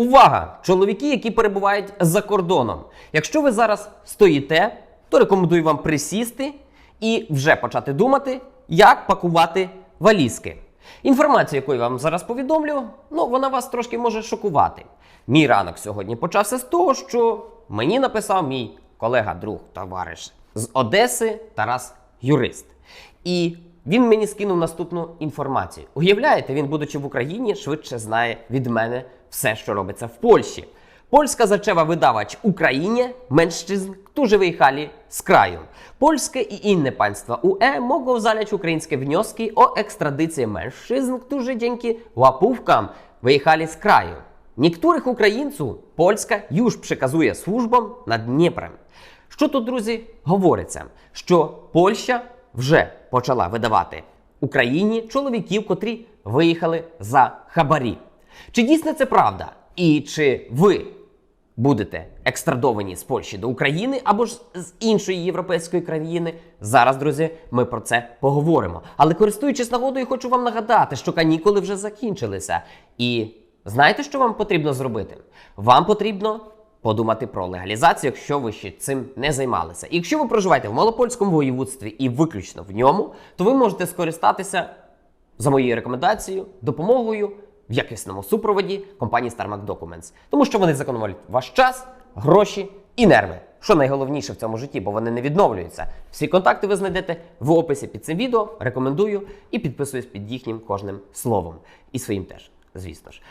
Увага! Чоловіки, які перебувають за кордоном. Якщо ви зараз стоїте, то рекомендую вам присісти і вже почати думати, як пакувати валізки. Інформація, яку я вам зараз повідомлю, ну вона вас трошки може шокувати. Мій ранок сьогодні почався з того, що мені написав мій колега, друг, товариш з Одеси Тарас Юрист. І він мені скинув наступну інформацію. Уявляєте, він, будучи в Україні, швидше знає від мене все, що робиться в Польщі. Polska zaczęła wydawać Ukrainie mężczyzn, którzy wyjechali z kraju. Polskie i inne państwa UE mogą zalać ukraińskie wnioski o ekstradycję mężczyzn, którzy dzięki łapówkam wyjechali z kraju. Niektórych Українців Польська już przekazuje służbom над Дніпром. Що тут, друзі, говориться? Що Польща вже почала видавати Україні чоловіків, котрі виїхали за хабарі. Чи дійсно це правда? І чи ви будете екстрадовані з Польщі до України або ж з іншої європейської країни? Зараз, друзі, ми про це поговоримо. Але користуючись нагодою, хочу вам нагадати, що канікули вже закінчилися. І знаєте, що вам потрібно зробити? Вам потрібно подумати про легалізацію, якщо ви ще цим не займалися. І якщо ви проживаєте в малопольському воєводстві і виключно в ньому, то ви можете скористатися за моєю рекомендацією, допомогою в якісному супроводі компанії StarMac Documents. Тому що вони зекономлюють ваш час, гроші і нерви. Що найголовніше в цьому житті, бо вони не відновлюються. Всі контакти ви знайдете в описі під цим відео. Рекомендую і підписуюсь під їхнім кожним словом. І своїм теж, звісно ж.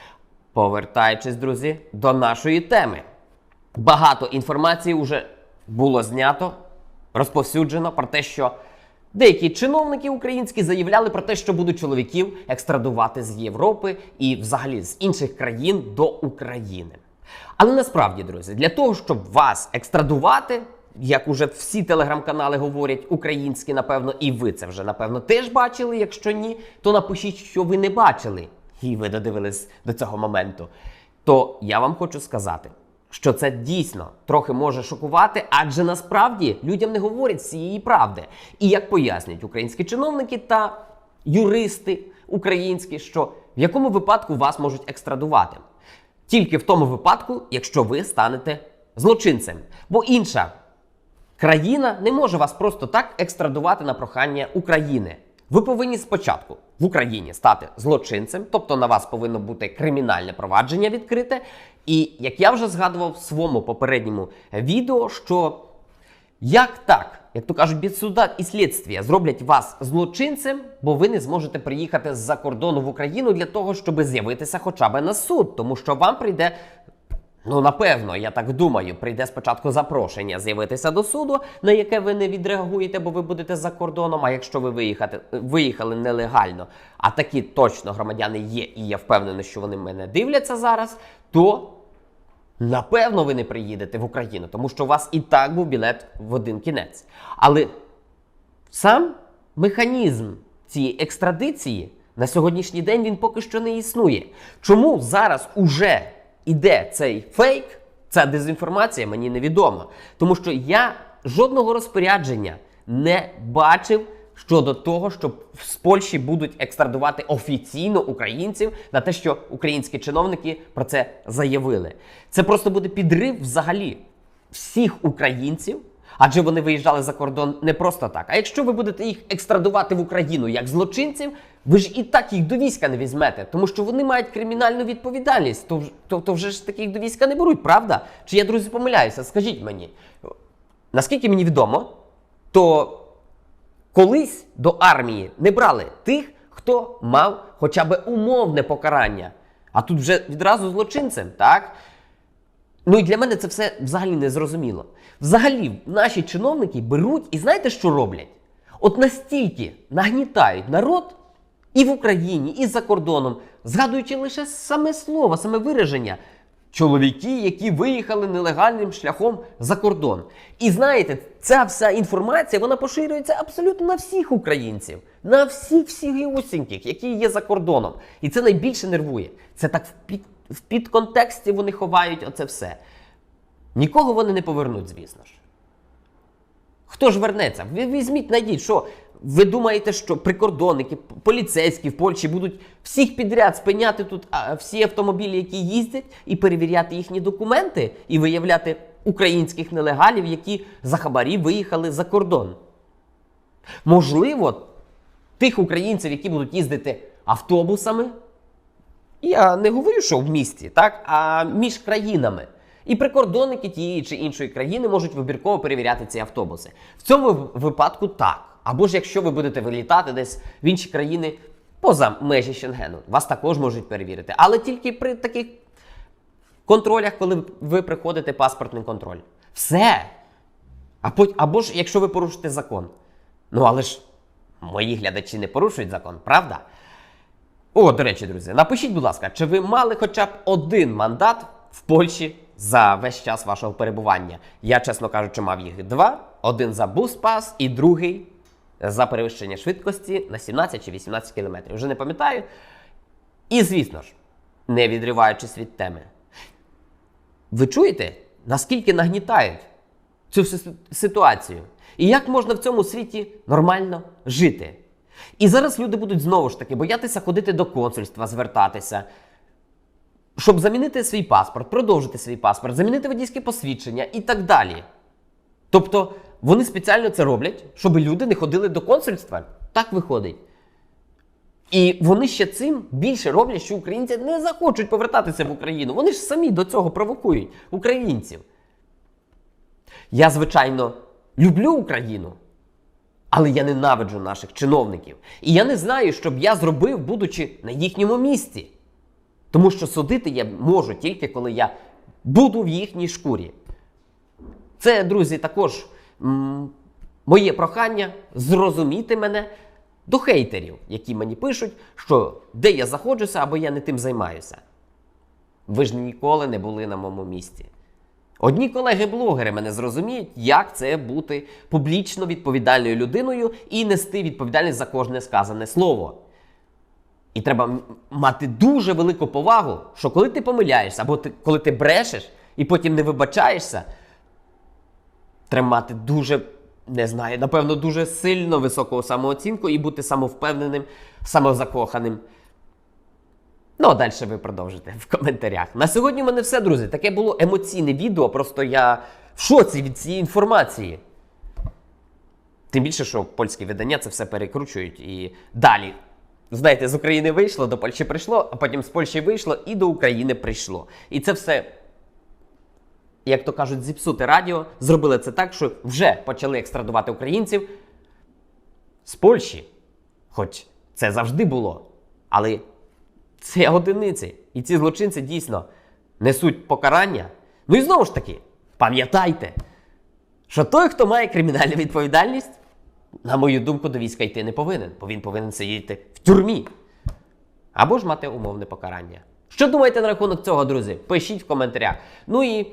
Повертаючись, друзі, до нашої теми. Багато інформації вже було знято, розповсюджено про те, що деякі чиновники українські заявляли про те, що будуть чоловіків екстрадувати з Європи і взагалі з інших країн до України. Але насправді, друзі, для того, щоб вас екстрадувати, як уже всі телеграм-канали говорять, українські, напевно, і ви це вже напевно теж бачили. Якщо ні, то напишіть, що ви не бачили, і ви додивились до цього моменту. То я вам хочу сказати, що це дійсно трохи може шокувати, адже насправді людям не говорять цієї правди. І як пояснюють українські чиновники та юристи українські, що в якому випадку вас можуть екстрадувати. Тільки в тому випадку, якщо ви станете злочинцем. Бо інша країна не може вас просто так екстрадувати на прохання України. Ви повинні спочатку в Україні стати злочинцем, тобто на вас повинно бути кримінальне провадження відкрите. І як я вже згадував в своєму попередньому відео, що як так, як то кажуть, без суда і слідствія зроблять вас злочинцем, бо ви не зможете приїхати з-за кордону в Україну для того, щоб з'явитися хоча б на суд, тому що вам прийде. Ну, напевно, я так думаю, прийде спочатку запрошення з'явитися до суду, на яке ви не відреагуєте, бо ви будете за кордоном. А якщо ви виїхати, виїхали нелегально, а такі точно громадяни є, і я впевнений, що вони мене дивляться зараз, то напевно ви не приїдете в Україну, тому що у вас і так був білет в один кінець. Але сам механізм цієї екстрадиції на сьогоднішній день він поки що не існує. Чому зараз уже іде цей фейк, ця дезінформація, мені невідомо. Тому що я жодного розпорядження не бачив щодо того, що з Польщі будуть екстрадувати офіційно українців на те, що українські чиновники про це заявили. Це просто буде підрив взагалі всіх українців. Адже вони виїжджали за кордон не просто так. А якщо ви будете їх екстрадувати в Україну як злочинців, ви ж і так їх до війська не візьмете, тому що вони мають кримінальну відповідальність. То, то, то вже ж таких до війська не беруть, правда? Чи я, друзі, помиляюся? Скажіть мені. Наскільки мені відомо, то колись до армії не брали тих, хто мав хоча б умовне покарання. А тут вже відразу злочинцем, так? Ну і для мене це все взагалі не зрозуміло. Взагалі, наші чиновники беруть і знаєте, що роблять? От настільки нагнітають народ і в Україні, і за кордоном, згадуючи лише саме слово, саме вираження. Чоловіки, які виїхали нелегальним шляхом за кордон. І знаєте, ця вся інформація вона поширюється абсолютно на всіх українців, на всіх всіх усіньких, які є за кордоном. І це найбільше нервує. Це так в під, в підконтексті вони ховають оце все. Нікого вони не повернуть, звісно ж. Хто ж вернеться? Ви візьміть, найдіть, що ви думаєте, що прикордонники, поліцейські в Польщі будуть всіх підряд спиняти тут всі автомобілі, які їздять, і перевіряти їхні документи, і виявляти українських нелегалів, які за хабарі виїхали за кордон? Можливо, тих українців, які будуть їздити автобусами, я не говорю, що в місті, так, а між країнами. І прикордонники тієї чи іншої країни можуть вибірково перевіряти ці автобуси. В цьому випадку так. Або ж якщо ви будете вилітати десь в інші країни поза межі Шенгену, вас також можуть перевірити. Але тільки при таких контролях, коли ви приходите паспортний контроль. Все. А пот- або ж якщо ви порушите закон. Ну але ж мої глядачі не порушують закон, правда? О, до речі, друзі, напишіть, будь ласка, чи ви мали хоча б один мандат в Польщі за весь час вашого перебування? Я, чесно кажучи, мав їх два: один за буспас і другий за перевищення швидкості на 17 чи 18 кілометрів. Вже не пам'ятаю. І, звісно ж, не відриваючись від теми. Ви чуєте, наскільки нагнітають цю ситуацію? І як можна в цьому світі нормально жити? І зараз люди будуть знову ж таки боятися ходити до консульства, звертатися, щоб замінити свій паспорт, продовжити свій паспорт, замінити водійське посвідчення і так далі. Тобто вони спеціально це роблять, щоб люди не ходили до консульства. Так виходить. І вони ще цим більше роблять, що українці не захочуть повертатися в Україну. Вони ж самі до цього провокують українців. Я, звичайно, люблю Україну, але я ненавиджу наших чиновників. І я не знаю, що б я зробив, будучи на їхньому місці. Тому що судити я можу тільки коли я буду в їхній шкурі. Це, друзі, також м, моє прохання зрозуміти мене до хейтерів, які мені пишуть, що де я заходжуся або я не тим займаюся. Ви ж ніколи не були на моєму місці. Одні колеги-блогери мене зрозуміють, як це бути публічно відповідальною людиною і нести відповідальність за кожне сказане слово. І треба мати дуже велику повагу, що коли ти помиляєшся, або ти, коли ти брешеш і потім не вибачаєшся, треба мати дуже, не знаю, напевно, дуже сильно високу самооцінку і бути самовпевненим, самозакоханим. Ну, а далі ви продовжите в коментарях. На сьогодні в мене все, друзі. Таке було емоційне відео, просто я в шоці від цієї інформації. Тим більше, що польські видання це все перекручують і далі. Знаєте, з України вийшло, до Польщі прийшло, а потім з Польщі вийшло і до України прийшло. І це все, як то кажуть, зіпсуте радіо. Зробили це так, що вже почали екстрадувати українців з Польщі. Хоч це завжди було. Але це одиниці. І ці злочинці дійсно несуть покарання. Ну і знову ж таки, пам'ятайте, що той, хто має кримінальну відповідальність, на мою думку, до війська йти не повинен, бо він повинен сидіти в тюрмі. Або ж мати умовне покарання. Що думаєте на рахунок цього, друзі? Пишіть в коментарях. Ну і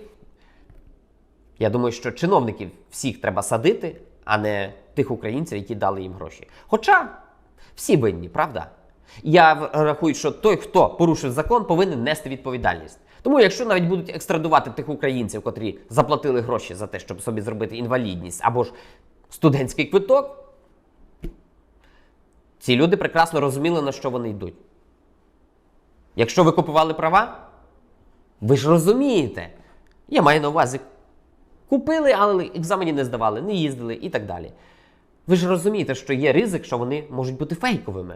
я думаю, що чиновників всіх треба садити, а не тих українців, які дали їм гроші. Хоча всі винні, правда? Я рахую, що той, хто порушив закон, повинен нести відповідальність. Тому, якщо навіть будуть екстрадувати тих українців, котрі заплатили гроші за те, щоб собі зробити інвалідність або ж студентський квиток, ці люди прекрасно розуміли, на що вони йдуть. Якщо ви купували права, ви ж розумієте. Я маю на увазі, купили, але екзамені не здавали, не їздили і так далі. Ви ж розумієте, що є ризик, що вони можуть бути фейковими.